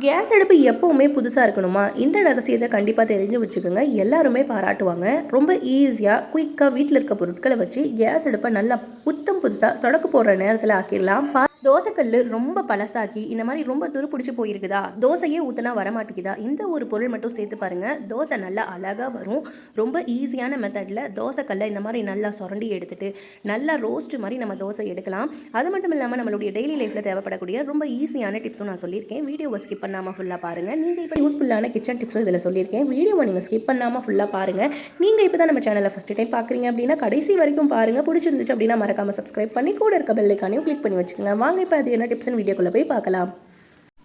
Case அடுப்பு எப்போவுமே புதுசாக இருக்கணுமா? இந்த ரகசியத்தை கண்டிப்பாக தெரிஞ்சு வச்சுக்கோங்க. எல்லாருமே பாராட்டுவாங்க. ரொம்ப ஈஸியாக குயிக்காக வீட்டில் இருக்க பொருட்களை வச்சு கேஸ் அடுப்பை நல்லா புத்தம் புதுசாக சொடக்கு போடுற நேரத்தில் ஆக்கிடலாம். பா தோசைக்கல் ரொம்ப பழசாக்கி இந்த மாதிரி ரொம்ப துருப்பிடிச்சு போயிருக்குதா? தோசையே ஊற்றினா வரமாட்டேங்குதா? இந்த ஒரு பொருள் மட்டும் சேர்த்து பாருங்கள் தோசை நல்லா அழகாக வரும். ரொம்ப ஈஸியான மெத்தடில் தோசைக்கல்லை இந்த மாதிரி நல்லா சுரண்டி எடுத்துகிட்டு நல்லா ரோஸ்ட்டு மாதிரி நம்ம தோசை எடுக்கலாம். அது மட்டும் இல்லாமல் நம்மளுடைய டெய்லி லைஃப்பில் தேவைப்படக்கூடிய ரொம்ப ஈஸியான டிப்ஸும் நான் சொல்லியிருக்கேன். வீடியோவை ஸ்கிப் பண்ணாமல் ஃபுல்லாக பாருங்கள் நீங்கள் இப்போ யூஸ்ஃபுல்லான கிச்சன் டிப்ஸும் இதில் சொல்லியிருக்கேன். வீடியோவை நீங்கள் ஸ்கிப் பண்ணாமல் ஃபுல்லாக பாருங்கள் நீங்கள் இப்போ தான் நம்ம சேனலை ஃபஸ்ட் டைம் பார்க்குறீங்க அப்படின்னா கடைசி வரைக்கும் பாருங்கள் பிடிச்சிருந்துச்சு அப்படின்னா மறக்காமல் சப்ஸ்கிரைப் பண்ணி கூட இருக்க பெல்லைக்கானையும் கிளிக் பண்ணி வச்சுக்கோங்க. வாங்க இப்போ அது என்ன டிப்ஸ்னு வீடியோக்குள்ளே போய் பார்க்கலாம்.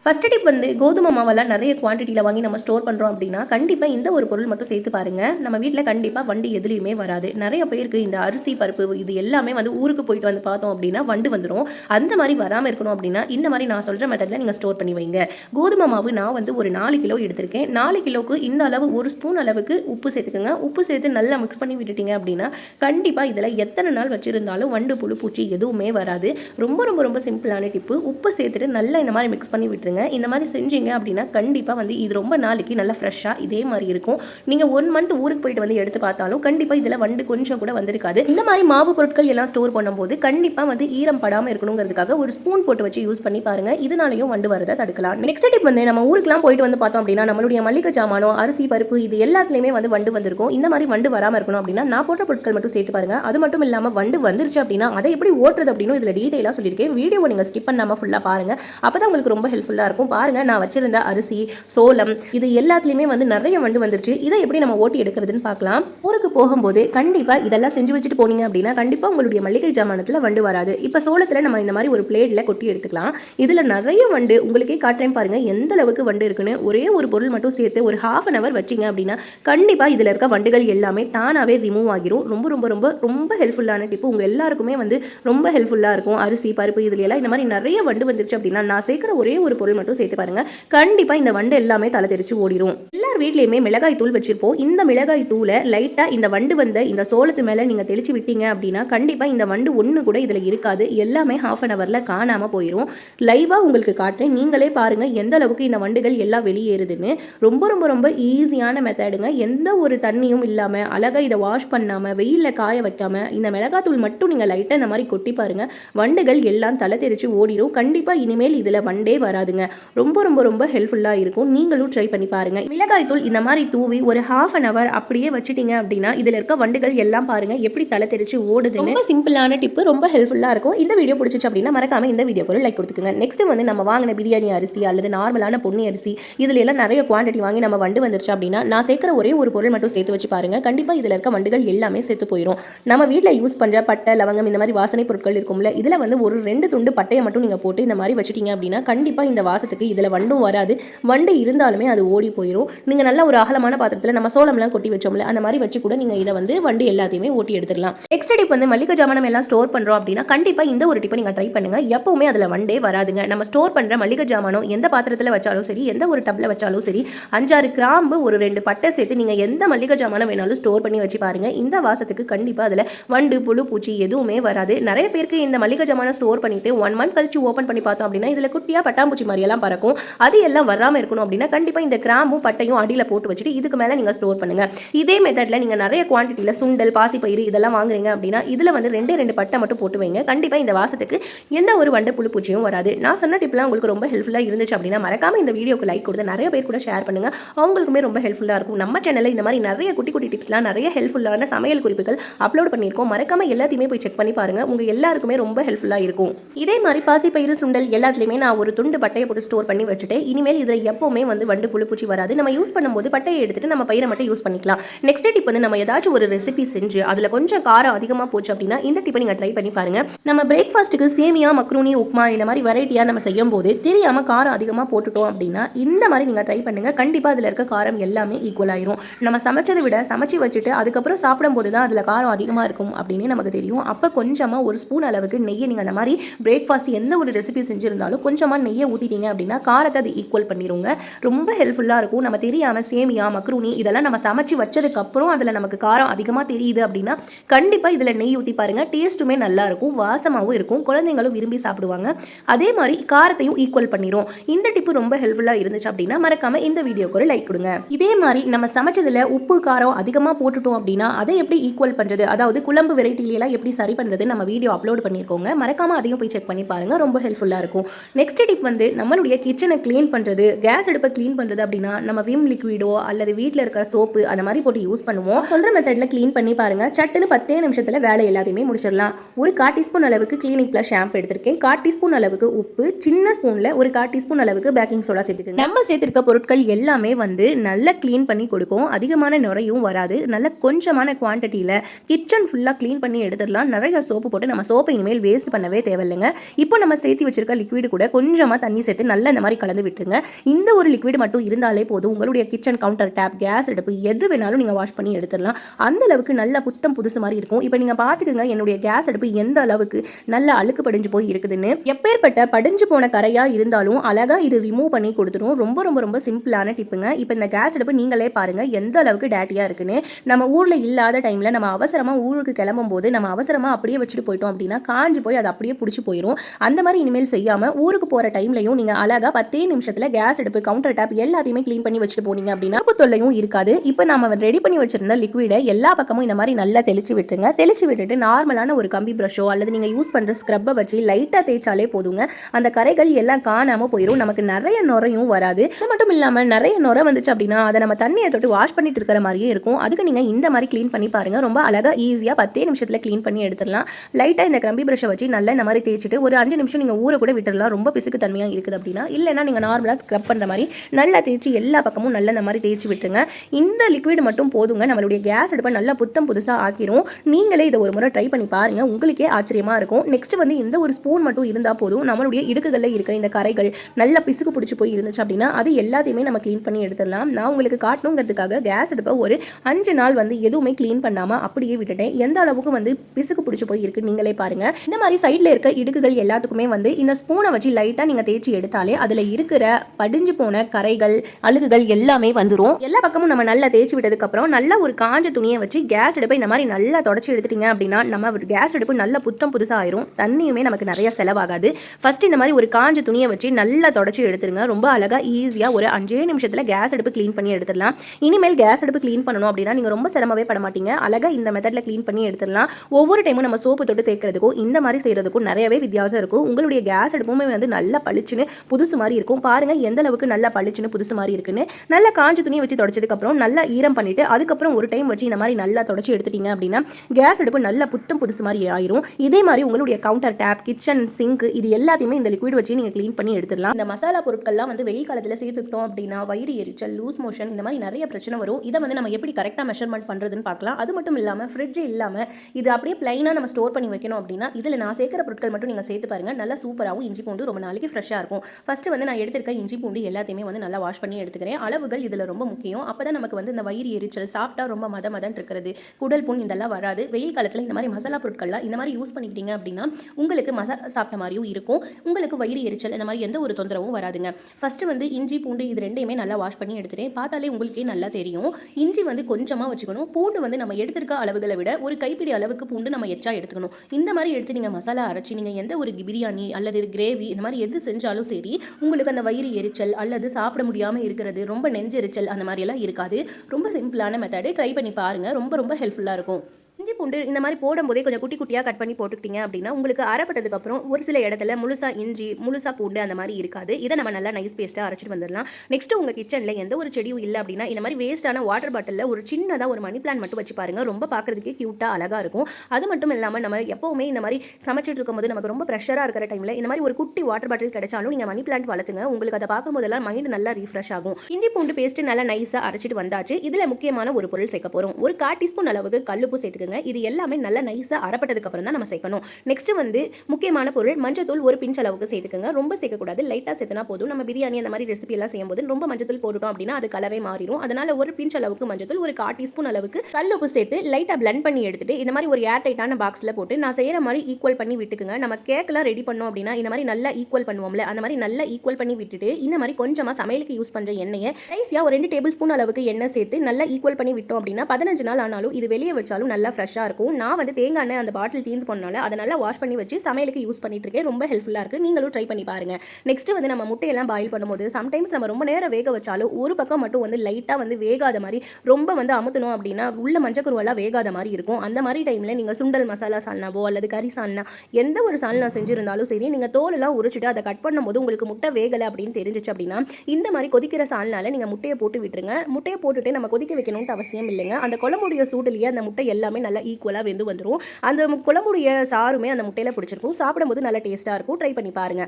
ஃபஸ்ட்டு டிப் வந்து கோதுமை மாவெல்லாம் நிறைய குவான்டிட்டியில் வாங்கி நம்ம ஸ்டோர் பண்ணுறோம் அப்படின்னா கண்டிப்பாக இந்த ஒரு பொருள் மட்டும் சேர்த்து பாருங்கள் நம்ம வீட்டில் கண்டிப்பாக வண்டி எதுலேயுமே வராது. நிறைய பேருக்கு இந்த அரிசி பருப்பு இது எல்லாமே வந்து ஊருக்கு போயிட்டு வந்து பார்த்தோம் அப்படின்னா வண்டு வந்துடும் அந்த மாதிரி வராமல் இருக்கணும் அப்படின்னா இந்த மாதிரி நான் சொல்கிற மெத்தடில் நீங்கள் ஸ்டோர் பண்ணி வைங்க. கோதுமை மாவு நான் வந்து ஒரு நாலு கிலோ எடுத்திருக்கேன். நாலு கிலோவுக்கு இந்த அளவு ஒரு ஸ்பூன் அளவுக்கு உப்பு சேர்த்துக்குங்க. உப்பு சேர்த்து நல்லா மிக்ஸ் பண்ணி விட்டுட்டீங்க அப்படின்னா கண்டிப்பாக இதில் எத்தனை நாள் வச்சுருந்தாலும் வண்டு புழு பூச்சி எதுவுமே வராது. ரொம்ப ரொம்ப ரொம்ப சிம்பிளான டிப்பு உப்பு சேர்த்துட்டு நல்லா இந்த மாதிரி மிக்ஸ் பண்ணி விட்டுருங்க. இந்த மாதிரி செஞ்சீங்க அப்படின்னா கண்டிப்பாக வந்து இது ரொம்ப நாளைக்கு நல்லா ஃப்ரெஷ்ஷாக இதே மாதிரி இருக்கும். நீங்கள் ஒன் மந்த் ஊருக்கு போயிட்டு வந்து எடுத்து பார்த்தாலும் கண்டிப்பாக இதில் வண்டு கொஞ்சம் கூட வந்திருக்காது. இந்த மாதிரி மாவு பொருட்கள் எல்லாம் ஸ்டோர் பண்ணும்போது கண்டிப்பாக வந்து ஈரம் படாமல் இருக்கணுங்கிறதுக்காக ஒரு ஸ்பூன் போட்டு வச்சு யூஸ் பண்ணி பாருங்க. இதனாலையும் வண்டு வரதை தடுக்கலாம். நெக்ஸ்ட் டிப் வந்து நம்ம ஊருக்குலாம் போயிட்டு வந்து பார்த்தோம் அப்படின்னா நம்மளுடைய மல்லிகை சாமானோ அரிசி பருப்பு இது எல்லாத்துலேயுமே வந்து வண்டு வந்திருக்கும். இந்த மாதிரி வண்டு வராமல் இருக்கணும் அப்படின்னா நான் போட்ட பொருட்கள் மட்டும் சேர்த்து பாருங்க. அது மட்டும் இல்லாமல் வண்டு வந்துருச்சு அப்படின்னா அதை எப்படி ஓட்டுறது அப்படின்னு இதில் டீட்டெயிலாக சொல்லியிருக்கேன். வீடியோ நீங்கள் ஸ்கிப் பண்ணாமல் ஃபுல்லாக பாருங்க. அப்போ தான் உங்களுக்கு ரொம்ப ஹெல்ப்ஃபுல்லாக இருக்கும். பாருங்க நான் வச்சிருந்த அரிசி சோளம் இது எல்லாத்துலேயுமே வந்து நிறைய வண்டு வந்துருச்சு. இதை எப்படி நம்ம ஓட்டி எடுக்கிறதுன்னு பார்க்கலாம். ஊருக்கு போகும்போது கண்டிப்பாக இதெல்லாம் செஞ்சு வச்சுட்டு போனீங்க அப்படின்னா கண்டிப்பாக உங்களுடைய மளிகை ஜாமானத்தில் வண்டு வராது. இப்போ சோளத்தில் நம்ம இந்த மாதிரி ஒரு பிளேட்டில் கொட்டி எடுத்துக்கலாம். இதில் நிறைய வண்டு உங்களுக்கே காட்டுறேன் பாருங்க எந்த அளவுக்கு வண்டு இருக்குன்னு. ஒரே ஒரு பொருள் மட்டும் சேர்த்து ஒரு ஹாஃப் அன் அவர் வச்சிங்க அப்படின்னா கண்டிப்பாக இதில் இருக்க வண்டுகள் எல்லாமே தானாகவே ரிமூவ் ஆகிரும். ரொம்ப ரொம்ப ரொம்ப ரொம்ப ஹெல்ப்ஃபுல்லான டிப்பு உங்கள் எல்லாருக்குமே வந்து ரொம்ப ஹெல்ப்ஃபுல்லாக இருக்கும். அரிசி பருப்பு இதுல எல்லாம் இந்த மாதிரி நிறைய வண்டு வந்துருச்சு அப்படின்னா நான் சேர்க்குற ஒரே ஒரு பொருள் மட்டும் சேர்த்து பாருங்க. கண்டிப்பாக இந்த வண்டு எல்லாமே தலை தெரிச்சு ஓடிடும் எல்லார் வீட்லேயுமே மிளகாய் தூள் வச்சிருப்போம். இந்த மிளகாய் தூளை லைட்டாக இந்த வண்டு வந்த இந்த சோளத்து மேலே நீங்கள் தெளிச்சு விட்டீங்க அப்படின்னா கண்டிப்பாக இந்த வண்டு ஒன்று கூட இதில் இருக்காது. எல்லாமே ஹாஃப் அன் ஹவரில் காணாமல் போயிடும் லைவாக உங்களுக்கு காட்டுறேன். நீங்களே பாருங்கள் எந்த அளவுக்கு இந்த வண்டுகள் எல்லாம் வெளியேறுதுன்னு. ரொம்ப ரொம்ப ரொம்ப ஈஸியான மெத்தடுங்க எந்த ஒரு தண்ணியும் இல்லாமல் அழகாக இதை வாஷ் பண்ணாமல் வெயிலில் காய வைக்காம இந்த மிளகாத்தூள் மட்டும் நீங்கள் லைட்டாக இந்த மாதிரி கொட்டி பாருங்க. வண்டுகள் எல்லாம் தலை தெரிச்சு ஓடிடும் கண்டிப்பாக இனிமேல் இதில் வண்டே வராதுங்க. ரொம்ப ரொம்ப ரொம்ப ஹெல்ப்ஃபுல்லாக இருக்கும். நீங்களும் ட்ரை பண்ணி பாருங்கள் மிளகாய் தூள் இந்த மாதிரி தூவி ஒரு ஹாஃப் அன் அவர் அப்படியே வச்சுட்டீங்க அப்படின்னா இதில் இருக்க வண்டுகள் எல்லாம் பாருங்க. எப்படி தலை தெரிச்சு ஓடுது ரொம்ப சிம்பிளான டிப்பு ரொம்ப ஹெல்ப்ஃபுல்லாக இருக்கும். இந்த வீடியோ பிடிச்சிச்சு அப்படின்னா மறக்காமல் இந்த வீடியோக்கு ஒரு லைக் கொடுத்துக்குங்க. நெக்ஸ்ட் வந்து நம்ம வாங்கின பிரியாணி அரிசி அல்லது நார்மலான பொன்னி அரிசி இதில் எல்லாம் நிறைய குவாண்டிட்டி வாங்கி நம்ம வண்டு வந்துருச்சு அப்படின்னா நான் சேர்க்குற ஒரே ஒரு பொருள் மட்டும் சேர்த்து வச்சு பாருங்கள் கண்டிப்பாக இதில் இருக்க வண்டுகள் எல்லாமே சேர்த்து போயிடும் நம்ம வீட்டில் யூஸ் பண்ணுற பட்டை லவங்கம் இந்த மாதிரி வாசனை பொருட்கள் இருக்கும்ல இதில் வந்து ஒரு ரெண்டு துண்டு பட்டையை மட்டும் நீங்கள் போட்டு இந்த மாதிரி வச்சிட்டீங்க அப்படின்னா கண்டிப்பாக இந்த வாசத்துக்கு இதில் வண்டும் வராது. வண்டு இருந்தாலுமே அது ஓடி போயிடும் நீங்கள் நல்ல ஒரு அகலமான பாத்திரத்தில் நம்ம சோளம்லாம் கொட்டி வச்சோம்ல அந்த மாதிரி வச்சு கூட நீங்கள் இதை வந்து வண்டு எல்லாத்தையுமே ஓட்டி எடுத்துடலாம். நெக்ஸ்ட் டிப் வந்து மல்லிகை ஜாமானம் எல்லாம் ஸ்டோர் பண்ணுறோம் அப்படின்னா கண்டிப்பாக இந்த ஒரு டிப்பை நீங்கள் ட்ரை பண்ணுங்கள் எப்பவுமே அதில் வண்டே வராதுங்க. நம்ம ஸ்டோர் பண்ணுற மல்லிகை ஜாமானோ எந்த பாத்திரத்தில் வச்சாலும் சரி எந்த ஒரு டப்பில் வச்சாலும் சரி அஞ்சாறு கிராம்பு ஒரு ரெண்டு பட்டை சேர்த்து நீங்கள் எந்த மல்லிகை ஜாமானம் வேணாலும் ஸ்டோர் பண்ணி வச்சு பாருங்கள் இந்த வாசத்துக்கு கண்டிப்பாக அதில் வண்டு புழு பூச்சி எதுவுமே வராது. நிறைய பேருக்கு இந்த மல்லிகை ஜாமானம் ஸ்டோர் பண்ணிட்டு ஒன் மந்த் கழிச்சு ஓப்பன் பண்ணி பார்த்தோம் அப்படின்னா இதில் குட்டியாக பட்டாம்பூச்சி மாதிரியெல்லாம் பறக்கும். அது எல்லாம் வராமல் இருக்கணும் அப்படின்னா கண்டிப்பாக இந்த கிராம்பும் பட்டையும் அடியில் போட்டு வச்சுட்டு இதுக்கு மேலே நீங்கள் ஸ்டோர் பண்ணுங்கள் இதே மெத்தடில் நீங்கள் நிறைய குவான்டிட்டியில் சுண்டல் பாசிப்பயிறு இதெல்லாம் வாங்குறீங்க அப்படின்னா இதில் வந்து ரெண்டே ரெண்டு பட்டை மட்டும் போட்டு வைங்க. கண்டிப்பாக இந்த வாசத்துக்கு எந்த ஒரு வண்டு புழு பூச்சியும் வராது. நான் சொன்ன டிப்லாம் உங்களுக்கு ரொம்ப ஹெல்ப்ஃபுல்லாக இருந்துச்சு அப்படின்னா மறக்காமல் இந்த வீடியோக்கு லைக் கொடுத்து நிறைய பேர் கூட ஷேர் பண்ணுங்கள் அவங்களுக்குமே ரொம்ப ஹெல்ப்ஃபுல்லாக இருக்கும். நம்ம சேனலில் இந்த மாதிரி நிறைய குட்டி குட்டி டிப்ஸ்லாம் நிறைய ஹெல்ப்ஃபுல்லான சமையல் குறிப்புகள் அப்லோட் பண்ணியிருக்கோம். மறக்காமல் எல்லாத்தையுமே போய் செக் பண்ணி பாருங்கள் உங்கள் எல்லாருக்குமே ரொம்ப ஹெல்ப்ஃபுல்லாக இருக்கும். இதே மாதிரி பாசிப்பயிறு சுண்டல் எல்லாத்துலேயுமே நான் ஒரு துண்டு பட்டை பட்டையை போட்டு ஸ்டோர் பண்ணி வச்சுட்டு இனிமேல் இதில் எப்போவுமே வந்து வண்டு புழு பூச்சி வராது. நம்ம யூஸ் பண்ணும்போது பட்டையை எடுத்துட்டு நம்ம பயிரை மட்டும் யூஸ் பண்ணிக்கலாம். நெக்ஸ்ட் டிப் வந்து நம்ம ஏதாச்சும் ஒரு ரெசிபி செஞ்சு அதில் கொஞ்சம் காரம் அதிகமாக போச்சு அப்படின்னா இந்த டிப்பை நீங்கள் ட்ரை பண்ணி பாருங்க. நம்ம பிரேக்ஃபாஸ்ட்டுக்கு சேமியா மக்ரூனி உப்மா இந்த மாதிரி வெரைட்டியாக நம்ம செய்யும் போது தெரியாமல் காரம் அதிகமாக போட்டுட்டோம் அப்படின்னா இந்த மாதிரி நீங்கள் ட்ரை பண்ணுங்க. கண்டிப்பாக அதில் இருக்க காரம் எல்லாமே ஈக்குவல் ஆயிரும். நம்ம சமைச்சதை விட சமைச்சு வச்சுட்டு அதுக்கப்புறம் சாப்பிடும்போது தான் அதில் காரம் அதிகமாக இருக்கும் அப்படின்னு நமக்கு தெரியும். அப்போ கொஞ்சமாக ஒரு ஸ்பூன் அளவுக்கு நெய்யை நீங்கள் அந்த மாதிரி பிரேக்ஃபாஸ்ட் எந்த ஒரு ரெசிபி செஞ்சுருந்தாலும் கொஞ்சமாக நெய்யை ஊற்றி பண்ணிட்டீங்க அப்படின்னா காரத்தை அது ஈக்குவல் பண்ணிடுங்க ரொம்ப ஹெல்ப்ஃபுல்லாக இருக்கும். நம்ம தெரியாமல் சேமியா மக்ரூனி இதெல்லாம் நம்ம சமைச்சு வச்சதுக்கப்புறம் அதில் நமக்கு காரம் அதிகமாக தெரியுது அப்படின்னா கண்டிப்பாக இதில் நெய் ஊற்றி பாருங்கள் டேஸ்ட்டுமே நல்லாயிருக்கும் வாசமாகவும் இருக்கும். குழந்தைங்களும் விரும்பி சாப்பிடுவாங்க. அதே மாதிரி காரத்தையும் ஈக்குவல் பண்ணிடும் இந்த டிப்பு ரொம்ப ஹெல்ப்ஃபுல்லாக இருந்துச்சு அப்படின்னா மறக்காமல் இந்த வீடியோக்கு ஒரு லைக் கொடுங்க. இதே மாதிரி நம்ம சமைச்சதில் உப்பு காரம் அதிகமாக போட்டுட்டோம் அப்படின்னா அதை எப்படி ஈக்குவல் பண்ணுறது அதாவது குழம்பு வெரைட்டிலாம் எப்படி சரி பண்ணுறது நம்ம வீடியோ அப்லோட் பண்ணியிருக்கோங்க மறக்காமல் அதையும் போய் செக் பண்ணி பாருங்க. ரொம்ப ஹெல்ப்ஃபுல்லாக இருக்கும். நெக்ஸ்ட் டிப் வந்து நம்மளுடைய கிச்சனை க்ளீன் பண்ணுறது கேஸ் அடுப்பை க்ளீன் பண்ணுறது அப்படின்னா நம்ம விம் லிக்விடோ அல்லது வீட்டில் இருக்க சோப்பு அந்த மாதிரி போட்டு யூஸ் பண்ணுவோம். சொல்கிற மெத்தடில் க்ளீன் பண்ணி பாருங்கள் சட்டுன்னு பத்தே நிமிஷத்தில் வேலை எல்லாத்தையுமே முடிச்சிடலாம். ஒரு கால் டீஸ்பூன் அளவுக்கு கிளினிக் ப்ளஸ் ஷாம்பு எடுத்திருக்கேன். கால் டீஸ்பூன் அளவுக்கு உப்பு சின்ன ஸ்பூனில் ஒரு கால் டீஸ்பூன் அளவுக்கு பேக்கிங் சோடா சேர்த்துக்கோங்க. நம்ம சேர்த்திருக்க பொருட்கள் எல்லாமே வந்து நல்லா க்ளீன் பண்ணி கொடுக்கும். அதிகமான நுரையும் வராது. நல்ல கொஞ்சமான குவான்டிட்டியில் கிச்சன் ஃபுல்லாக க்ளீன் பண்ணி எடுத்துடலாம். நிறைய சோப்பு போட்டு நம்ம சோப்பை இனிமேல் வேஸ்ட் பண்ணவே தேவையில்லைங்க. இப்போ நம்ம சேர்த்து வச்சிருக்க லிக்விடு கூட கொஞ்சமாக தண்ணி சேர்த்து நல்லா இந்த மாதிரி கலந்து விட்டுருங்க. இந்த ஒரு லிக்விட் மட்டும் இருந்தாலே போதும். உங்களுடைய கிச்சன் கவுண்டர் டேப் கேஸ் அடுப்பு எது வேணாலும் நீங்கள் வாஷ் பண்ணி எடுத்துடலாம். அந்த அளவுக்கு நல்ல புத்தம் புதுசு மாதிரி இருக்கும். இப்போ நீங்கள் பார்த்துக்கோங்க என்னுடைய கேஸ் அடுப்பு எந்த அளவுக்கு நல்ல அழுக்கு படிஞ்சு போய் இருக்குதுன்னு. எப்பேற்பட்ட படிஞ்சு போன கரையாக இருந்தாலும் அழகாக இது ரிமூவ் பண்ணி கொடுத்துரும். ரொம்ப ரொம்ப ரொம்ப சிம்பிளான டிப்புங்க இப்போ இந்த கேஸ் அடுப்பு நீங்களே பாருங்கள் எந்த அளவுக்கு டேட்டியாக இருக்குன்னு. நம்ம ஊரில் இல்லாத டைமில் நம்ம அவசரமாக ஊருக்கு கிளம்பும் போது நம்ம அவசரமாக அப்படியே வச்சுட்டு போயிட்டோம் அப்படின்னா காஞ்சு போய் அது அப்படியே பிடிச்சி போயிடும் அந்த மாதிரி இனிமேல் செய்யாமல் ஊருக்கு போகிற டைம்லையும் நீங்கள் அழகாக பத்தே நிமிஷத்தில் கேஸ் அடுப்பு கவுண்டர் டாப் எல்லாத்தையுமே க்ளீன் பண்ணி வச்சுட்டு போனீங்க அப்படின்னா உப்பு தொல்லையும் இருக்காது. இப்போ நம்ம ரெடி பண்ணி வச்சிருந்த லிக்விடை எல்லா பக்கமும் இந்த மாதிரி நல்லா தெளிச்சு விட்டுருங்க. தெளிச்சு விட்டுட்டு நார்மலான ஒரு கம்பி ப்ரஷோ அல்லது நீங்கள் யூஸ் பண்ணுற ஸ்க்ரப்பை வச்சு லைட்டாக தேய்ச்சாலே போதுங்க. அந்த கரைகள் எல்லாம் காணாமல் போயிடும் நமக்கு நிறைய நுரையும் வராது. அது மட்டும் இல்லாமல் நிறைய நுரை வந்துச்சு அப்படின்னா அதை நம்ம தண்ணியை தொட்டு வாஷ் பண்ணிட்டு இருக்கிற மாதிரியே இருக்கும். அதுக்கு நீங்கள் இந்த மாதிரி க்ளீன் பண்ணி பாருங்க. ரொம்ப அழகாக ஈஸியாக பத்தே நிமிஷத்தில் க்ளீன் பண்ணி எடுத்துடலாம். லைட்டாக இந்த கம்பி ப்ரஷை வச்சு நல்லா இந்த மாதிரி தேய்ச்சிட்டு ஒரு அஞ்சு நிமிஷம் நீங்கள் ஊற கூட விட்டுடலாம். ரொம்ப பிசுக்கு தன்மையாக இருக்குது. அப்படின்னா இல்லைன்னா நீங்கள் நார்மலாக ஸ்க்ரப் பண்ணுற மாதிரி நல்லா தேய்ச்சி எல்லா பக்கமும் நல்லா இந்த மாதிரி தேய்ச்சி விட்டுருங்க. இந்த லிக்விட் மட்டும் போதுங்க. நம்மளுடைய கேஸ் அடுப்பை நல்லா புத்தம் புதுசாக ஆக்கிரும். நீங்களே இதை ஒரு முறை ட்ரை பண்ணி பாருங்கள் உங்களுக்கே ஆச்சரியமாக இருக்கும். நெக்ஸ்ட் வந்து இந்த ஒரு ஸ்பூன் மட்டும் இருந்தால் போதும். நம்மளுடைய இடுக்குகளில் இருக்க இந்த கரைகள் நல்லா பிசுக்கு பிடிச்சி போய் இருந்துச்சு அப்படின்னா அது எல்லாத்தையுமே நம்ம க்ளீன் பண்ணி எடுத்துடலாம். நான் உங்களுக்கு காட்டணுங்கிறதுக்காக கேஸ் அடுப்பை ஒரு அஞ்சு நாள் வந்து எதுவுமே க்ளீன் பண்ணாமல் அப்படியே விட்டுட்டேன். எந்த அளவுக்கு வந்து பிசுக்கு பிடிச்சி போய் இருக்கு நீங்களே பாருங்கள் இந்த மாதிரி சைடில் இருக்க இடுக்குகள் எல்லாத்துக்குமே வந்து இந்த ஸ்பூனை வச்சு லைட்டாக நீங்கள் தேய்ச்சி எடுத்தாலே அதில் இருக்கிற படிஞ்சு போன கரைகள் அழுகுகள் எல்லாமே வந்துடும் எல்லா பக்கமும் நம்ம நல்லா தேய்ச்சி விட்டதுக்கப்புறம் நல்லா ஒரு காஞ்ச துணியை வச்சு கேஸ் அடுப்பை இந்த மாதிரி நல்லா தொடச்சி எடுத்துட்டீங்க அப்படின்னா நம்ம கேஸ் அடுப்பு நல்ல புத்தம் புதுசாக ஆயிரும். தண்ணியுமே நமக்கு நிறைய செலவாகாது. ஃபர்ஸ்ட் இந்த மாதிரி ஒரு காஞ்ச துணியை வச்சு நல்லா தொடச்சி எடுத்துருங்க. ரொம்ப அழகாக ஈஸியாக ஒரு அஞ்சே நிமிஷத்தில் கேஸ் அடுப்பு க்ளீன் பண்ணி எடுத்துடலாம். இனிமேல் கேஸ் அடுப்பு க்ளீன் பண்ணணும் அப்படின்னா நீங்கள் ரொம்ப சிரமவே பட மாட்டீங்க. அழகாக இந்த மெத்தடில் க்ளீன் பண்ணி எடுத்துடலாம். ஒவ்வொரு டைமும் நம்ம சோப்பு தொட்டு தேய்க்கிறதுக்கும் இந்த மாதிரி செய்கிறதுக்கும் நிறையவே வித்தியாசம் இருக்கும். உங்களுடைய கேஸ் அடுப்புமே வந்து நல்லா பளிச்சுன்னு புதுசு மாதிரி இருக்கும். பாருங்கள் எந்த அளவுக்கு நல்லா பளிச்சுன்னு புதுசு மாதிரி இருக்குன்னு. நல்லா காஞ்ச துணியை வச்சு தொடச்சதுக்கப்புறம் நல்லா ஈரம் பண்ணிட்டு அதுக்கப்புறம் ஒரு டைம் வச்சு இந்த மாதிரி நல்லா தொடச்சி எடுத்துட்டீங்க அப்படின்னா கேஸ் அடுப்பு நல்லா புத்தம் புதுசு மாதிரி ஆயிரும். இதே மாதிரி உங்களுடைய கவுண்டர் டேப் கிச்சன் சிங்க் இது எல்லாத்தையுமே இந்த லிக்விட் வச்சு நீங்கள் க்ளீன் பண்ணி எடுத்துடலாம். இந்த மசாலா பொருட்கள்லாம் வந்து வெயில் காலத்தில் சேர்த்துக்கிட்டோம் அப்படின்னா வயிறு எரிச்சல் லூஸ் மோஷன் இந்த மாதிரி நிறைய பிரச்சனை வரும். இதை வந்து நம்ம எப்படி கரெக்டாக மெஷர்மெண்ட் பண்ணுறதுன்னு பார்க்கலாம். அது மட்டும் இல்லாமல் ஃப்ரிட்ஜ் இல்லாமல் இது அப்படியே பிளைனாக நம்ம ஸ்டோர் பண்ணி வைக்கணும் அப்படின்னா இதில் நான் சேர்க்குற பொருட்கள் மட்டும் நீங்கள் சேர்த்து பாருங்கள் நல்லா சூப்பராகவும் இஞ்சி பூண்டு ரொம்ப நாளைக்கு ஃப்ரெஷ்ஷாக இருக்கும். ஃபஸ்ட்டு வந்து நான் எடுத்திருக்க இஞ்சி பூண்டு எல்லாத்தையுமே வந்து நல்லா வாஷ் பண்ணி எடுத்துக்கிறேன். அளவுகள் இதில் ரொம்ப முக்கியம். அப்போ தான் நமக்கு வந்து இந்த வயிறு எரிச்சல் சாப்பிட்டா ரொம்ப மத மதன் இருக்கிறது குடல் புண் இதெல்லாம் வராது. வெயில் காலத்தில் இந்த மாதிரி மசாலா பொருட்கள்லாம் இந்த மாதிரி யூஸ் பண்ணிக்கிட்டீங்க அப்படின்னா உங்களுக்கு மசாலா சாப்பிட்ட மாதிரியும் இருக்கும். உங்களுக்கு வயிறு எரிச்சல் இந்த மாதிரி எந்த ஒரு தொந்தரவும் வராதுங்க. ஃபஸ்ட்டு வந்து இஞ்சி பூண்டு இது ரெண்டையுமே நல்லா வாஷ் பண்ணி எடுத்துகிறேன் பார்த்தாலே உங்களுக்கே நல்லா தெரியும். இஞ்சி வந்து கொஞ்சமாக வச்சுக்கணும். பூண்டு வந்து நம்ம எடுத்திருக்க அளவுகளை விட ஒரு கைப்பிடி அளவுக்கு பூண்டு நம்ம எச்சா எடுத்துக்கணும். இந்த மாதிரி எடுத்து நீங்கள் மசாலா அரைச்சி நீங்கள் எந்த ஒரு பிரியாணி அல்லது கிரேவி இந்த மாதிரி எது செஞ்சாலும் சரி உங்களுக்கு அந்த வயிறு எரிச்சல் அல்லது சாப்பிட முடியாமல் இருக்கிறது ரொம்ப நெஞ்செரிச்சல் அந்த மாதிரியெல்லாம் இருக்காது. ரொம்ப சிம்பிளான மெத்தடு ட்ரை பண்ணி பாருங்கள் ரொம்ப ரொம்ப ஹெல்ப்ஃபுல்லாக இருக்கும். இஞ்சி பூண்டு இந்த மாதிரி போடும்போதே கொஞ்சம் குட்டி குட்டியாக கட் பண்ணி போட்டுக்கிட்டீங்க அப்படின்னா உங்களுக்கு அரைப்பட்டதுக்கப்புறம் ஒரு சில இடத்துல முழுசாக இஞ்சி முழுசாக பூண்டு அந்த மாதிரி இருக்காது. இதை நம்ம நல்லா நைஸ் பேஸ்ட்டாக அரைச்சிட்டு வந்துடலாம். நெக்ஸ்ட் உங்கள் கிச்சனில் எந்த ஒரு செடியும் இல்லை அப்படின்னா இந்த மாதிரி வேஸ்ட்டான வாட்டர் பாட்டிலில் ஒரு சின்னதாக ஒரு மணி பிளான் மட்டும் வச்சு பாருங்கள் ரொம்ப பார்க்குறதுக்கே க்யூட்டாக அழகாக இருக்கும். அது மட்டும் இல்லாமல் நம்ம எப்போவுமே இந்த மாதிரி சமைச்சிட்டு இருக்கும்போது நமக்கு ரொம்ப ப்ரெஷராக இருக்கிற டைமில் இந்த மாதிரி ஒரு குட்டி வாட்டர் பாட்டில் கிடைச்சாலும் நீங்கள் மணி பிளான்ட் வளர்த்துங்க. உங்களுக்கு அதை பார்க்கும்போதெல்லாம் மைண்ட் நல்லா ரீஃப்ரெஷ் ஆகும். இஞ்சி பூண்டு பேஸ்ட்டு நல்லா நைஸாக அரைச்சிட்டு வந்தாச்சு. இதில் முக்கியமான ஒரு பொருள் சேர்க்க போகிறோம் ஒரு கால் டீஸ்பூன் அளவுக்கு கல்லுப்பு சேர்த்துக்கோங்க. சேர்த்துக்குங்க இது எல்லாமே நல்லா நைஸாக அறப்பட்டதுக்கப்புறம் தான் நம்ம சேர்க்கணும். நெக்ஸ்ட்டு வந்து முக்கியமான பொருள் மஞ்சத்தூள் ஒரு பிஞ்ச் அளவுக்கு சேர்த்துக்கோங்க. ரொம்ப சேர்க்கக்கூடாது. லைட்டாக சேர்த்துனா போதும். நம்ம பிரியாணி அந்த மாதிரி ரெசிபி எல்லாம் செய்யும்போது ரொம்ப மஞ்சத்தூள் போட்டுட்டோம் அப்படின்னா அது கலரே மாறிடும் அதனால ஒரு பிஞ்ச் அளவுக்கு மஞ்சத்தூள் ஒரு கால் டீஸ்பூன் அளவுக்கு கல் உப்பு சேர்த்து லைட்டாக பிளண்ட் பண்ணி எடுத்துட்டு இந்த மாதிரி ஒரு ஏர் டைட்டான பாக்ஸில் போட்டு நான் செய்கிற மாதிரி ஈக்குவல் பண்ணி விட்டுக்குங்க. நம்ம கேக்கெல்லாம் ரெடி பண்ணோம் அப்படின்னா இந்த மாதிரி நல்லா ஈக்குவல் பண்ணுவோம்ல. அந்த மாதிரி நல்லா ஈக்குவல் பண்ணி விட்டுட்டு இந்த மாதிரி கொஞ்சமாக சமையலுக்கு யூஸ் பண்ணுற எண்ணெயை ரைஸியாக ஒரு ரெண்டு டேபிள் ஸ்பூன் அளவுக்கு எண்ணெய் சேர்த்து நல்லா ஈக்குவல் பண்ணி விட்டோம் அப்படின்னா பதினஞ்சு நாள் ஆனாலும் இது வெளியே வச்சாலும் நல்லா ஃப்ரெஷ்ஷாக இருக்கும். நான் வந்து தேங்காய் எண்ணெய் அந்த பாட்டில் தீர்ந்து போனால அதை நல்லா வாஷ் பண்ணி வச்சு சமையலுக்கு யூஸ் பண்ணிட்டு இருக்கேன். ரொம்ப ஹெல்ப்ஃபுல்லாக இருக்குது நீங்களும் ட்ரை பண்ணி பாருங்கள் நெக்ஸ்ட் வந்து நம்ம முட்டையெல்லாம் பாயில் பண்ணும்போது சம்டைம்ஸ் நம்ம ரொம்ப நேரம் வேக வச்சாலும் ஒரு பக்கம் மட்டும் வந்து லைட்டாக வந்து வேகாத மாதிரி ரொம்ப வந்து அமுத்தணும் அப்படின்னா உள்ள மஞ்சக்குருவெல்லாம் வேகாத மாதிரி இருக்கும். அந்த மாதிரி டைமில் நீங்கள் சுண்டல் மசாலா சால்னாவோ அல்லது கறி சால்னா எந்த ஒரு சால்னா செஞ்சுருந்தாலும் சரி நீங்கள் தோலெல்லாம் உரிச்சிட்டு அதை கட் பண்ணும்போது உங்களுக்கு முட்டை வேகலை அப்படின்னு தெரிஞ்சிச்சு அப்படின்னா இந்த மாதிரி கொதிக்கிற சால்னால நீங்கள் முட்டையை போட்டு விட்டுருங்க. முட்டையை போட்டுட்டு நம்ம கொதிக்க வைக்கணும்னு அவசியம் இல்லைங்க. அந்த குழம்புடைய சூடுலேயே அந்த முட்டை எல்லாமே நல்லா ஈக்குவலாக வெந்து வந்துடும் அந்த குழம்புடைய சாருமே அந்த முட்டையில் பிடிச்சிருக்கும். சாப்பிடும்போது நல்லா டேஸ்ட்டாக இருக்கும். ட்ரை பண்ணி பாருங்க.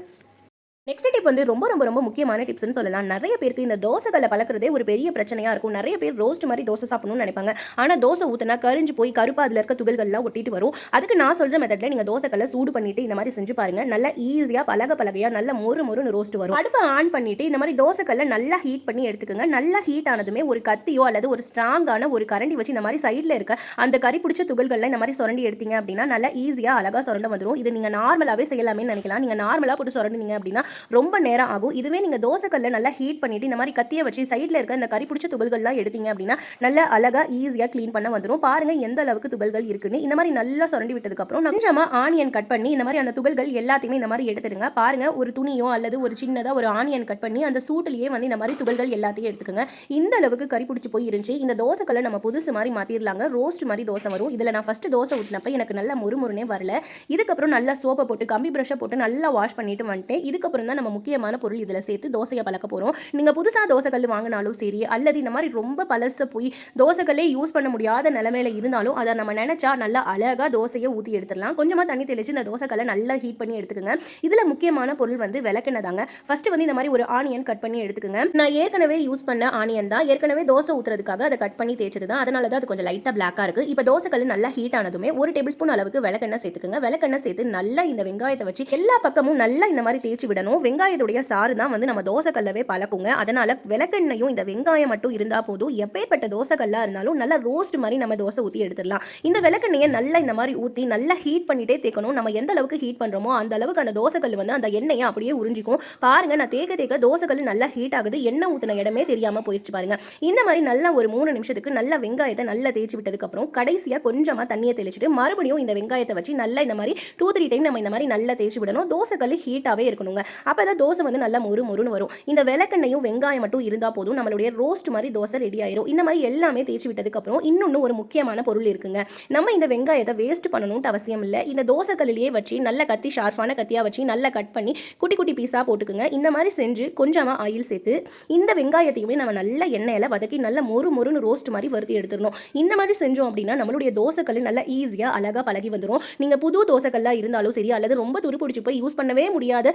நெக்ஸ்ட் டிப் வந்து ரொம்ப ரொம்ப ரொம்ப முக்கியமான டிப்ஸ்னு சொல்லலாம். நிறைய பேருக்கு இந்த தோசைகளை பழக்கிறதே ஒரு பெரிய பிரச்சனையாக இருக்கும். நிறைய பேர் ரோஸ்ட் மாதிரி தோசை சாப்பிடணும்னு நினைப்பாங்க. ஆனால் தோசை ஊற்றினா கரிஞ்சு போய் கருப்பா அதில் இருக்க துகள்கள்லாம் ஒட்டிட்டு வரும். அதுக்கு நான் சொல்கிற மெத்தடில் நீங்கள் தோசைக்கல்லை சூடு பண்ணிட்டு இந்த மாதிரி செஞ்சு பாருங்கள் நல்லா ஈஸியாக பழக பழகையாக நல்ல மொறு மொறுன்னு ரோஸ்ட் வரும். அடுப்பை ஆன் பண்ணிட்டு இந்த மாதிரி தோசைக்கல்லை நல்லா ஹீட் பண்ணி எடுத்துக்கோங்க. நல்லா ஹீட் ஆனதுமே ஒரு கத்தியோ அல்லது ஒரு ஸ்ட்ராங்கான ஒரு கரண்டி வச்சு இந்த மாதிரி சைடில் இருக்க அந்த கறி பிடிச்ச துகள்களில் இந்த மாதிரி சுரண்டி எடுத்தீங்க அப்படின்னா நல்லா ஈஸியாக அழகாக சுரண்ட வந்துடும் இது நீங்கள் நார்மலாகவே செய்யலாமே நினைக்கலாம். நீங்கள் நார்மலாக போட்டு சுரண்டினீங்க அப்படின்னா ரொம்ப நேரம் ஆகும். இதுவே நீங்கள் தோசைக்கல்ல நல்லா ஹீட் பண்ணிவிட்டு இந்த மாதிரி கத்தியை வச்சு சைடில் இருக்க இந்த கறி பிடிச்ச துகள்கள்லாம் எடுத்தீங்க அப்படின்னா நல்லா அழகாக ஈஸியாக க்ளீன் பண்ண வந்துடும் பாருங்கள் எந்த அளவுக்கு துகள்கள் இருக்குன்னு. இந்த மாதிரி நல்லா சுரண்டி விட்டதுக்கப்புறம் கொஞ்சமாக ஆனியன் கட் பண்ணி இந்த மாதிரி அந்த துகள்கள் எல்லாத்தையுமே இந்த மாதிரி எடுத்துடுங்க. பாருங்கள் ஒரு துணியோ அல்லது ஒரு சின்னதாக ஒரு ஆனியன் கட் பண்ணி அந்த சூட்டிலேயே வந்து இந்த மாதிரி துகள்கள் எல்லாத்தையும் எடுத்துக்கோங்க. இந்த அளவுக்கு கறி பிடிச்சி போய் இருந்துச்சு. இந்த தோசைக்கல்ல நம்ம புதுசு மாதிரி மாற்றிடலாங்க ரோஸ்ட் மாதிரி தோசை வரும். இதில் நான் ஃபஸ்ட்டு தோசை ஊற்றினப்ப எனக்கு நல்லா முறுமுறுனே வரல. இதுக்கப்புறம் நல்லா சோப்பை போட்டு கம்பி ப்ரஷ்ஷை போட்டு நல்லா வாஷ் பண்ணிட்டு வந்துட்டேன். இதுக்கப்புறம் தான் நம்ம முக்கியமான பொருள் இதில் சேர்த்து தோசையை பழக்க போகிறோம் நீங்கள் புதுசாக தோசைக்கல் வாங்கினாலும் சரி அல்லது இந்த மாதிரி ரொம்ப பழச போய் தோசைக்கல்லே யூஸ் பண்ண முடியாத நிலமையில இருந்தாலும் அதை நம்ம நினச்சா நல்லா அழகாக தோசையை ஊற்றி எடுத்துடலாம். கொஞ்சமாக தண்ணி தெளித்து இந்த தோசைக்கல்லை நல்லா ஹீட் பண்ணி எடுத்துக்கோங்க. இதில் முக்கியமான பொருள் வந்து விளக்கெண்ணெய் தாங்க ஃபர்ஸ்ட் வந்து இந்த மாதிரி ஒரு ஆனியன் கட் பண்ணி எடுத்துக்கோங்க. நான் ஏற்கனவே யூஸ் பண்ண ஆனியன் தான். ஏற்கனவே தோசை ஊற்றுறதுக்காக அதை கட் பண்ணி தேய்ச்சது தான். அதனால தான் அது கொஞ்சம் லைட்டாக பிளாக்காக இருக்குது இப்போ தோசைக்கல் நல்லா ஹீட் ஆனதுமே ஒரு டேபிள் ஸ்பூன் அளவுக்கு விளக்கெண்ணெய் சேர்த்துக்கோங்க. விளக்கெண்ணெய் சேர்த்து நல்லா இந்த வெங்காயத்தை வச்சு எல்லா பக்கமும் நல்லா இந்த மாதிரி தேய்ச்சி விடணும். வெங்காயத்துடைய சாறு தான் வந்து நம்ம தோசைக்கல்லவே பழக்குங்க. அதனால் விளக்கெண்ணையும் இந்த வெங்காயம் மட்டும் இருந்தால் போதும். எப்பேற்பட்ட தோசைக்கல்லாக இருந்தாலும் நல்லா ரோஸ்ட் மாதிரி நம்ம தோசை ஊற்றி எடுத்துடலாம். இந்த விளக்கெண்ணையை நல்லா இந்த மாதிரி ஊற்றி நல்லா ஹீட் பண்ணிகிட்டே தேய்க்கணும். நம்ம எந்த அளவுக்கு ஹீட் பண்ணுறோமோ அந்த அளவுக்கு அந்த தோசைக்கல் வந்து அந்த எண்ணெயை அப்படியே உறிஞ்சிக்கும். பாருங்கள் நான் தேக்க தேக்க தோசைக்கல் நல்லா ஹீட் ஆகுது. எண்ணெய் ஊற்றின இடமே தெரியாமல் போயிடுச்சு பாருங்கள் இந்த மாதிரி நல்லா ஒரு மூணு நிமிஷத்துக்கு நல்லா வெங்காயத்தை நல்லா தேய்ச்சி விட்டதுக்கப்புறம் கடைசியாக கொஞ்சமாக தண்ணியை தெளிச்சிட்டு மறுபடியும் இந்த வெங்காயத்தை வச்சு நல்லா இந்த மாதிரி டூ த்ரீ டைம் நம்ம இந்த மாதிரி நல்லா தேய்ச்சி விடணும். தோசைக்கல் ஹீட்டாகவே இருக்கணுங்க. அப்போ தான் தோசை வந்து நல்லா மொறு மொறுன்னு வரும். இந்த விளக்கெண்ணையும் வெங்காயம் மட்டும் இருந்தால் போதும். நம்மளுடைய ரோஸ்ட் மாதிரி தோசை ரெடி ஆயிரும். இந்த மாதிரி எல்லாமே தேய்ச்சி விட்டதுக்கப்புறம் இன்னொன்று ஒரு முக்கியமான பொருள் இருக்குங்க. நம்ம இந்த வெங்காயத்தை வேஸ்ட் பண்ணணும்ட்டு அவசியம் இல்லை. இந்த தோசைக்கல்லையே வச்சு நல்ல கத்தி ஷார்ப்பான கத்தியாக வச்சு நல்லா கட் பண்ணி குட்டி குட்டி பீஸாக போட்டுக்குங்க. இந்த மாதிரி செஞ்சு கொஞ்சமாக ஆயில் சேர்த்து இந்த வெங்காயத்தையுமே நம்ம நல்ல எண்ணெயில் வதக்கி நல்ல மொறு மொறுன்னு ரோஸ்ட் மாதிரி வறுத்து எடுத்துடணும். இந்த மாதிரி செஞ்சோம் அப்படின்னா நம்மளுடைய தோசைக்கல் நல்லா ஈஸியாக அழகாக பழகி வந்துடும் நீங்கள் புது தோசைக்கல்லாக இருந்தாலும் சரி அல்லது ரொம்ப துரு பிடிச்சி போய் யூஸ் பண்ணவே முடியாத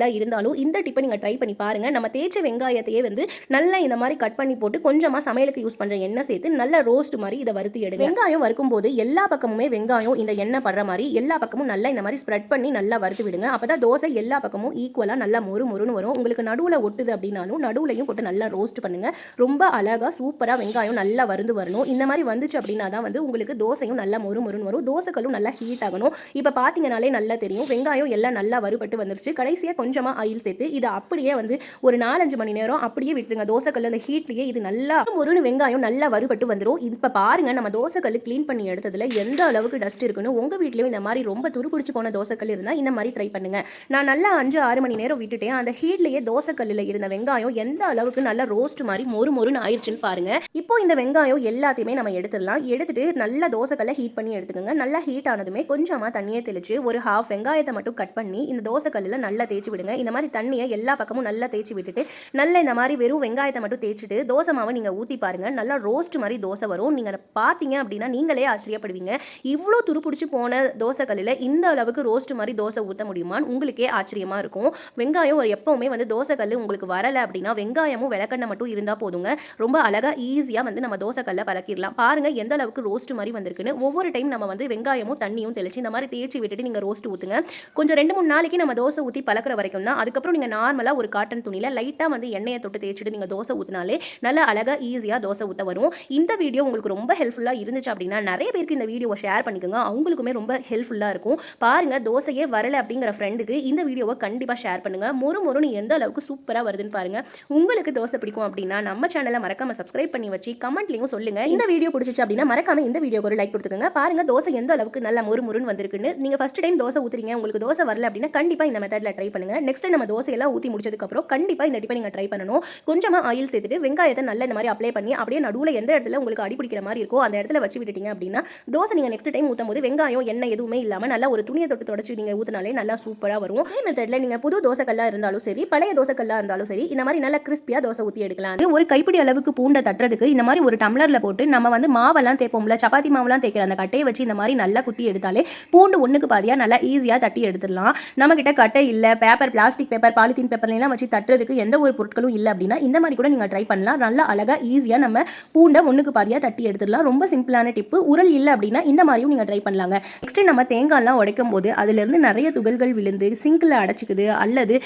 அவைலபிளாக இருந்தாலும் இந்த டிப்பை நீங்கள் ட்ரை பண்ணி பாருங்கள் நம்ம தேய்ச்ச வெங்காயத்தையே வந்து நல்லா இந்த மாதிரி கட் பண்ணி போட்டு கொஞ்சமாக சமையலுக்கு யூஸ் பண்ணுற எண்ணெய் சேர்த்து நல்ல ரோஸ்ட் மாதிரி இதை வறுத்து எடுங்க. வெங்காயம் வறுக்கும் போது எல்லா பக்கமுமே வெங்காயம் இந்த எண்ணெய் படுற மாதிரி எல்லா பக்கமும் நல்லா இந்த மாதிரி ஸ்ப்ரெட் பண்ணி நல்லா வறுத்து விடுங்க. அப்போ தான் தோசை எல்லா பக்கமும் ஈக்குவலாக நல்லா மொறு மொறுன்னு வரும். உங்களுக்கு நடுவில் ஒட்டுது அப்படின்னாலும் நடுவுலையும் போட்டு நல்லா ரோஸ்ட் பண்ணுங்க. ரொம்ப அழகாக சூப்பராக வெங்காயம் நல்லா வருந்து வரணும். இந்த மாதிரி வந்துச்சு அப்படின்னா தான் வந்து உங்களுக்கு தோசையும் நல்லா மொறு மொறுன்னு வரும். தோசைக்கல்லும் நல்லா ஹீட் ஆகணும். இப்போ பார்த்தீங்கனாலே நல்லா தெரியும். வெங்காயம் எல்லாம் நல்லா வறுபட்டு வந்துருச்சு. கடைசியாக கொஞ்சமாக ஆயில் சேர்த்து இதை அப்படியே வந்து ஒரு நாலஞ்சு மணி நேரம் அப்படியே விட்டுருங்க. தோசைக்கல் அந்த ஹீட்லேயே இது நல்லா மொறுன்னு வெங்காயம் நல்லா வறுபட்டு வந்துடும் இப்போ பாருங்க நம்ம தோசைக்கல் க்ளீன் பண்ணி எடுத்ததில் எந்த அளவுக்கு டஸ்ட் இருக்குன்னு உங்கள் வீட்லேயும் இந்த மாதிரி ரொம்ப துருபிடிச்சு போன தோசைக்கல் இருந்தால் இந்த மாதிரி ட்ரை பண்ணுங்கள் நான் நல்லா அஞ்சு ஆறு மணி நேரம் விட்டுட்டேன். அந்த ஹீட்லேயே தோசைக்கல்லில் இருந்த வெங்காயம் எந்த அளவுக்கு நல்லா ரோஸ்ட் மாதிரி மொறு மொறுன்னு ஆயிடுச்சுன்னு பாருங்கள் இப்போ இந்த வெங்காயம் எல்லாத்தையுமே நம்ம எடுத்துடலாம். எடுத்துட்டு நல்லா தோசைக்கல்லை ஹீட் பண்ணி எடுத்துக்கோங்க. நல்லா ஹீட் ஆனதுமே கொஞ்சமாக தண்ணியை தெளித்து ஒரு ஹாஃப் வெங்காயத்தை மட்டும் கட் பண்ணி இந்த தோசைக்கல்லில் நல்லா தேய்ச்சி தேய்ச்சி விடுங்க. இந்த மாதிரி தண்ணியை எல்லா பக்கமும் நல்லா தேய்ச்சி விட்டுட்டு நல்ல இந்த மாதிரி வெறும் வெங்காயத்தை மட்டும் தேய்ச்சிட்டு தோசை மாவை நீங்கள் ஊற்றி பாருங்கள் நல்லா ரோஸ்ட் மாதிரி தோசை வரும். நீங்கள் அதை பார்த்தீங்க அப்படின்னா நீங்களே ஆச்சரியப்படுவீங்க. இவ்வளோ துருப்பிடிச்சு போன தோசைக்கல்லில் இந்த அளவுக்கு ரோஸ்ட் மாதிரி தோசை ஊற்ற முடியுமான்னு உங்களுக்கே ஆச்சரியமாக இருக்கும். வெங்காயம் ஒரு எப்போவுமே வந்து தோசைக்கல் உங்களுக்கு வரலை அப்படின்னா வெங்காயமும் விளக்கெண்ணெய் மட்டும் இருந்தால் போதுங்க. ரொம்ப அழகாக ஈஸியாக வந்து நம்ம தோசைக்கல்ல பறக்கிடலாம் பாருங்கள் எந்த அளவுக்கு ரோஸ்ட் மாதிரி வந்திருக்குன்னு. ஒவ்வொரு டைம் நம்ம வந்து வெங்காயமும் தண்ணியும் தெளிச்சு இந்த மாதிரி தேய்ச்சி விட்டுட்டு நீங்கள் ரோஸ்ட் ஊற்றுங்க கொஞ்சம் ரெண்டு மூணு நாளைக்கு நம்ம தோசை ஊற்றி பழக்கிற வரைக்கும் தான் அதுக்கப்புறம் நீங்கள் நார்மலாக ஒரு காட்டன் துணியில் லைட்டாக வந்து எண்ணெயை தொட்டு தேய்ச்சிட்டு நீங்கள் தோசை ஊற்றினாலே நல்லா அழகாக ஈஸியாக தோசை ஊற்ற வரும். இந்த வீடியோ உங்களுக்கு ரொம்ப ஹெல்ப்ஃபுல்லாக இருந்துச்சு அப்படின்னா நிறைய பேருக்கு இந்த வீடியோவை ஷேர் பண்ணிக்கோங்க. அவங்களுக்குமே ரொம்ப ஹெல்ப்ஃபுல்லாக இருக்கும். பாருங்கள் தோசையே வரலை அப்படிங்கிற ஃப்ரெண்டுக்கு இந்த வீடியோவை கண்டிப்பாக ஷேர் பண்ணுங்கள் மொறு மொறுன்னு எந்த அளவுக்கு சூப்பராக வருதுன்னு பாருங்கள் உங்களுக்கு தோசை பிடிக்கும் அப்படின்னா நம்ம சேனலை மறக்காம சப்ஸ்கிரைப் பண்ணி வச்சு கமெண்ட்லையும் சொல்லுங்கள் இந்த வீடியோ பிடிச்சிச்சு அப்படின்னா மறக்காம இந்த வீடியோக்கு ஒரு லைக் கொடுத்துக்கோங்க. பாருங்கள் தோசை எந்த அளவுக்கு நல்ல மொறு மொறுன்னு வந்திருக்குன்னு. நீங்கள் ஃபஸ்ட் டைம் தோசை ஊற்றுறீங்க உங்களுக்கு தோசை வரல அப்படின்னா கண்டிப்பாக இந்த மெத்தடில் ட்ரை பண்ணுங்க நெக்ஸ்ட் நம்ம தோசையெல்லாம் ஊற்றி முடிச்சதுக்கப்புறம் கண்டிப்பாக இந்த டிப்பை நீங்கள் ட்ரை பண்ணணும். கொஞ்சமாக ஆயில் சேர்த்துட்டு வெங்காயத்தை நல்ல இந்த மாதிரி அப்ளை பண்ணி அப்படியே நடுவில் எந்த இடத்துல உங்களுக்கு அடி பிடிக்கிற மாதிரி இருக்கோ அந்த இடத்துல வச்சு விட்டுட்டீங்க அப்படின்னா தோசை நீங்கள் நெக்ஸ்ட் டைம் ஊற்றும் போது வெங்காயம் எண்ணெய் எதுவுமே இல்லாமல் நல்லா ஒரு துணியை தொட்டு தொடச்சி நீங்கள் ஊற்றினாலே நல்லா சூப்பராக வரும். அதே மெத்தடில் நீங்கள் புது தோசைக்கல்லாக இருந்தாலும் சரி பழைய தோசைக்கல்லாக இருந்தாலும் சரி இந்த மாதிரி நல்லா கிறிஸ்பியாக தோசை ஊற்றி எடுக்கலாம். அது ஒரு கைப்பிடி அளவுக்கு பூண்டை தட்டுறதுக்கு இந்த மாதிரி ஒரு டம்ளரில் போட்டு நம்ம வந்து மாவெல்லாம் தேய்ப்போம்ல சப்பாத்தி மாவெல்லாம் தேய்க்கிற அந்த கட்டையை வச்சு இந்த மாதிரி நல்லா குத்தி எடுத்தாலே பூண்டு ஒன்றுக்கு பாதியாக நல்லா ஈஸியாக தட்டி எடுத்துடலாம். நம்மக்கிட்ட கட்டை இல்லை paper paper plastic paper polythene பேப்பர்லாம் வச்சு தட்டுறதுக்கு எந்த ஒரு பொருட்களும் இல்லை அப்படின்னா இந்த மாதிரி கூட நீங்கள் ட்ரை பண்ணலாம். நல்லா அழகாக ஈஸியாக நம்ம பூண்டை ஒன்றுக்கு பாதியாக தட்டி எடுத்துடலாம். ரொம்ப சிம்பிளான டிப்பு உரல் இல்லை அப்படின்னா இந்த மாதிரியும் நீங்கள் ட்ரை பண்ணலாங்க. நெக்ஸ்ட் நம்ம தேங்காய்லாம் உடைக்கும் போது அதுலேருந்து நிறைய துகள்கள் விழுந்து சிங்கில் அடைச்சிக்குது அல்லது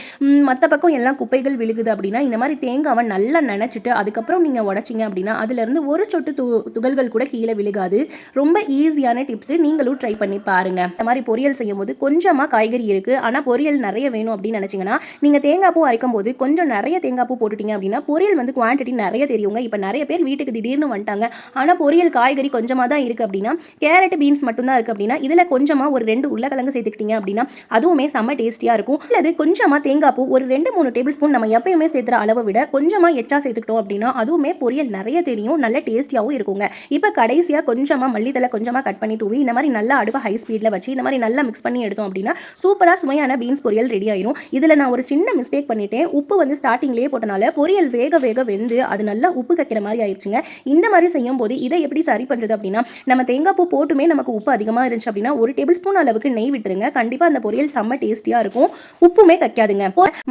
மற்ற பக்கம் எல்லாம் குப்பைகள் விழுகுது அப்படின்னா இந்த மாதிரி தேங்காவை நல்லா நினச்சிட்டு அதுக்கப்புறம் நீங்கள் உடச்சிங்க அப்படின்னா அதுலேருந்து ஒரு சொட்டு து துகள்கள் கூட கீழே விழுகாது. ரொம்ப ஈஸியான டிப்ஸு நீங்களும் ட்ரை பண்ணி பாருங்கள் இந்த மாதிரி பொரியல் செய்யும் போது கொஞ்சமாக காய்கறி இருக்குது ஆனால் பொரியல் நிறைய வேணும் அப்படின்னு நினச்சிங்கன்னா நீங்கள் தேங்காய் பூ அரைக்கும் போது கொஞ்சம் நிறைய தேங்காய் பூ போட்டுட்டீங்க அப்படின்னா பொரியல் வந்து குவான்டிட்டி நிறைய தெரியுங்க. இப்போ நிறைய பேர் வீட்டுக்கு திடீர்னு வந்துட்டாங்க. ஆனால் பொரியல் காய்கறி கொஞ்சமாக தான் இருக்குது அப்படின்னா கேரட் பீன்ஸ் மட்டும்தான் இருக்குது அப்படின்னா இதில் கொஞ்சமாக ஒரு ரெண்டு உருளைக்கிழங்கு சேர்த்துக்கிட்டீங்க அப்படின்னா அதுவுமே செம்ம டேஸ்டியாக இருக்கும். அல்லது கொஞ்சமாக தேங்காய் பூ ஒரு ரெண்டு மூணு டேபிள் ஸ்பூன் நம்ம எப்பயுமே சேர்த்துற அளவை விட கொஞ்சமாக எச்சா சேர்த்துக்கிட்டோம் அப்படின்னா அதுவுமே பொரியல் நிறைய தெரியும். நல்ல டேஸ்டியாகவும் இருக்குங்க. இப்போ கடைசியாக கொஞ்சமாக மல்லித்தலை கொஞ்சமாக கட் பண்ணி தூவி இந்த மாதிரி நல்லா அடுவை ஹை ஸ்பீடில் வச்சு இந்த மாதிரி நல்லா மிக்ஸ் பண்ணி எடுத்தோம் அப்படின்னா சூப்பராக சுவையான பீன்ஸ் பொரியல் ரெடி ஆயிரும். இதில் நான் ஒரு சின்ன மிஸ்டேக் பண்ணிட்டேன். உப்பு வந்து ஸ்டார்டிங்லேயே போட்டனால பொரியல் வேக வேக வெந்து அது நல்லா உப்பு கக்கிற மாதிரி ஆயிடுச்சுங்க. இந்த மாதிரி செய்யும் போது இதை எப்படி சரி பண்ணுறது அப்படின்னா நம்ம தேங்காய் பூ போட்டுமே நமக்கு உப்பு அதிகமாக இருந்துச்சு அப்படின்னா ஒரு டேபிள் ஸ்பூன் அளவுக்கு நெய் விட்டுருங்க. கண்டிப்பாக அந்த பொரியல் செம்ம டேஸ்டியாக இருக்கும். உப்புமே கக்காதுங்க.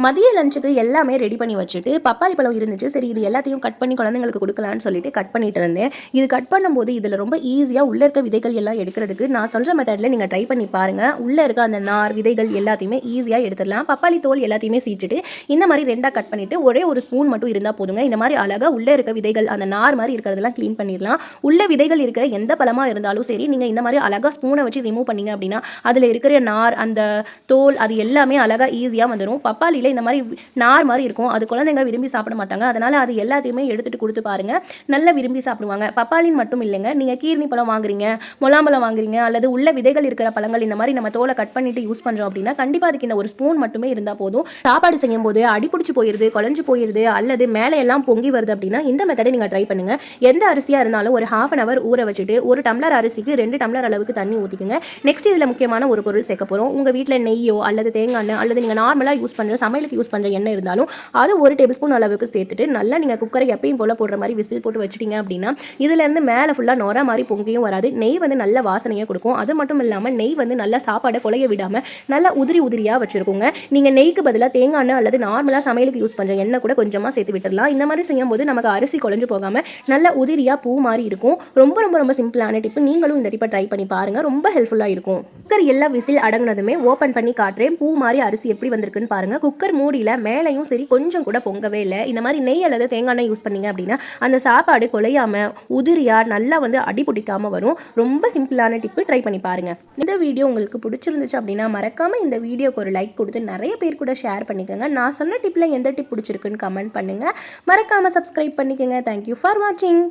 மதிய லஞ்சுக்கு எல்லாமே ரெடி பண்ணி வச்சுட்டு பப்பாளி பழம் இருந்துச்சு. சரி இது எல்லாத்தையும் கட் பண்ணி குழந்தைங்களுக்கு கொடுக்கலான்னு சொல்லிட்டு கட் பண்ணிட்டு இருந்தேன். இது கட் பண்ணும்போது இதில் ரொம்ப ஈஸியாக உள்ளே இருக்க விதைகள் எல்லாம் எடுக்கிறதுக்கு நான் சொல்கிற மெத்தடில் நீங்கள் ட்ரை பண்ணி பாருங்கள் உள்ளே இருக்க அந்த நார் விதைகள் எல்லாத்தையுமே ஈஸியாக எடுத்துடலாம். பப்பாளி தோல் எல்லாத்தையுமே சீச்சிட்டு இந்த மாதிரி ரெண்டாக கட் பண்ணிவிட்டு ஒரே ஒரு ஸ்பூன் மட்டும் இருந்தால் போதுங்க. இந்த மாதிரி அழகாக உள்ளே இருக்க விதைகள் அந்த நார் மாதிரி இருக்கிறதெல்லாம் க்ளீன் பண்ணிடலாம். உள்ள விதைகள் இருக்கிற எந்த பழமாக இருந்தாலும் சரி நீங்கள் இந்த மாதிரி அழகாக ஸ்பூனை வச்சு ரிமூவ் பண்ணீங்க அப்படின்னா அதில் இருக்கிற நார் அந்த தோல் அது எல்லாமே அழகாக ஈஸியாக வந்துடும் பப்பாளியில் இந்த மாதிரி நார் மாதிரி இருக்கும். அது குழந்தைங்க விரும்பி சாப்பிட மாட்டாங்க. அதனால் அது எல்லாத்தையுமே எடுத்துகிட்டு கொடுத்து பாருங்கள் நல்லா விரும்பி சாப்பிடுவாங்க. பப்பாளின்னு மட்டும் இல்லைங்க. நீங்கள் கீர்னி பழம் வாங்குறீங்க முலாம்பழம் வாங்குறீங்க அல்லது உள்ள விதைகள் இருக்கிற பழங்கள் இந்த மாதிரி நம்ம தோலை கட் பண்ணிட்டு யூஸ் பண்ணுறோம் அப்படின்னா கண்டிப்பாக அதுக்கு இந்த ஒரு ஸ்பூன் மட்டுமே இருந்தால் போதும். சாப்பாடு செய்யும் போது அடிப்பிடிச்சு போயிருது குழஞ்சு போயிருது அல்லது மேலே எல்லாம் பொங்கி வருது அப்படின்னா இந்த மெத்தடை நீங்கள் ட்ரை பண்ணுங்கள் எந்த அரிசியாக இருந்தாலும் ஒரு ஹாஃப் அன் அவர் ஊற வச்சுட்டு ஒரு டம்ளர் அரிசிக்கு ரெண்டு டம்ளர் அளவுக்கு தண்ணி ஊற்றிக்குங்க நெக்ஸ்ட் இதில் முக்கியமான ஒரு பொருள் சேர்க்க போகிறோம் உங்கள் வீட்டில் நெய்யோ அல்லது தேங்காய் எண்ணெய் அல்லது நீங்கள் நார்மலாக யூஸ் பண்ணுற சமையலுக்கு யூஸ் பண்ணுற எண்ணெய் இருந்தாலும் அது ஒரு டேபிள் ஸ்பூன் அளவுக்கு சேர்த்துட்டு நல்லா நீங்கள் குக்கரை எப்பயும் போல் போடுற மாதிரி விசில் போட்டு வச்சிட்டீங்க அப்படின்னா இதுலேருந்து மேலே ஃபுல்லாக நொற மாதிரி பொங்கியும் வராது. நெய் வந்து நல்ல வாசனையாக கொடுக்கும். அது மட்டும் இல்லாமல் நெய் வந்து நல்லா சாப்பாடை குலைய விடாமல் நல்லா உதிரி உதிரியாக வச்சுருக்கோங்க. நீங்கள் நெய்க்கு பதிலாக தேங்காய் எண்ணெய் அல்லது நார்மலாக சமையலுக்கு யூஸ் பண்ணுற எண்ணெய் கூட கொஞ்சமாக சேர்த்து விட்டுடலாம். இந்த மாதிரி செய்யும் போது நமக்கு அரிசி குழஞ்சு போகாமல் நல்ல உதிரியாக பூ மாதிரி இருக்கும். ரொம்ப ரொம்ப ரொம்ப சிம்பிளான டிப்பு நீங்களும் இந்த டிப்பை ட்ரை பண்ணி பாருங்கள் ரொம்ப ஹெல்ப்ஃபுல்லாக இருக்கும். குக்கர் எல்லா விசில் அடங்கினதுமே ஓப்பன் பண்ணி காட்டுறேன். பூ மாதிரி அரிசி எப்படி வந்திருக்குன்னு பாருங்கள் குக்கர் மூடியில் மேலேயும் சரி கொஞ்சம் கூட பொங்கவே இல்லை. இந்த மாதிரி நெய் அல்லது தேங்காய் எண்ணெய் யூஸ் பண்ணீங்க அப்படின்னா அந்த சாப்பாடு குலையாமல் உதிரியாக நல்லா வந்து அடி பிடிக்காமல் வரும். ரொம்ப சிம்பிளான டிப்பு ட்ரை பண்ணி பாருங்கள் இந்த வீடியோ உங்களுக்கு பிடிச்சிருந்துச்சு அப்படின்னா மறக்காமல் இந்த வீடியோக்கு ஒரு லைக் கொடுத்து நிறைய பேர் கூட ஷேர் பண்ணிக்கோங்க. நான் சொன்ன டிப்பில் எந்த டிப் பிடிச்சிருக்குன்னு கமெண்ட் பண்ணுங்கள் மறக்காமல் சப்ஸ்கிரைப் பண்ணிக்கோங்க. தேங்க்யூ ஃபார் வாட்சிங்